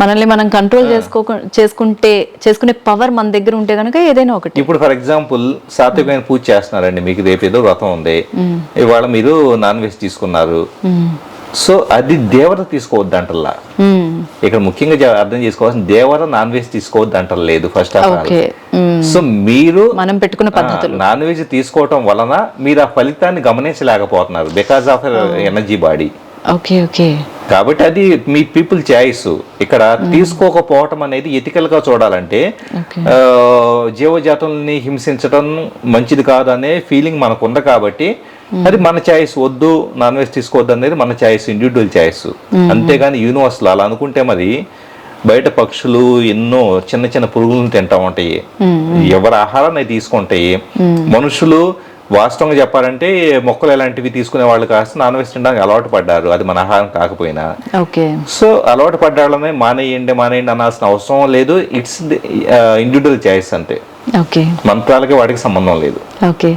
మనల్ని మనం కంట్రోల్ చేసుకో చేసుకుంటే చేసుకునే పవర్ మన దగ్గర ఉంటే కనుక ఏదైనా ఒకటి. ఇప్పుడు ఫర్ ఎగ్జాంపుల్ సాత్వికమైన పూజ చేస్తున్నారండి. మీకు రేపు ఏదో వ్రతం ఉంది. ఇవాళ మీరు నాన్ వెజ్ తీసుకున్నారు. సో అది దేవత తీసుకోవద్దు అంటల్లా. ఇక్కడ ముఖ్యంగా అర్థం చేసుకోవాల్సిన దేవత నాన్ వెజ్ తీసుకోవద్దు అంటలేదు ఫస్ట్ ఆఫ్ ఆల్. సో మీరు మనం పెట్టుకున్న పద్ధతులు. నాన్ వెజ్ తీసుకోవటం వలన మీరు ఆ ఫలితాన్ని గమనించలేకపోతున్నారు because of energy body okay okay. కాబట్టి అది మీ పీపుల్ చాయిస్ ఇక్కడ తీసుకోకపోవటం అనేది ఎథికల్గా చూడాలంటే జీవజాతుల్ని హింసించడం మంచిది కాదు అనే ఫీలింగ్ మనకు ఉంది కాబట్టి అది మన చాయిస్ వద్దు నాన్ వెజ్ తీసుకోవద్దు అనేది మన చాయిస్ ఇండివిజువల్ చాయిస్. అంతేగాని యూనివర్సల్ అలా అనుకుంటే మరి బయట పక్షులు ఎన్నో చిన్న చిన్న పురుగులను తింటా ఉంటాయి. ఎవరి ఆహారాన్ని తీసుకుంటాయి. మనుషులు వాస్తవంగా చెప్పాలంటే మొక్కలు ఎలాంటివి తీసుకునే వాళ్ళు కాస్త నాన్ వెజ్ తినడానికి అలవాటు పడ్డారు. అది మన ఆహారం కాకపోయినా. ఓకే. సో అలవాటు పడ్డాళ్ళనే మానేయండి మానేయండి అనాల్సిన అవసరం లేదు. ఇట్స్ ఇండివిజువల్ చాయిస్ అంతే. ఓకే. మంత్రాలకి వాటికి సంబంధం లేదు. ఓకే.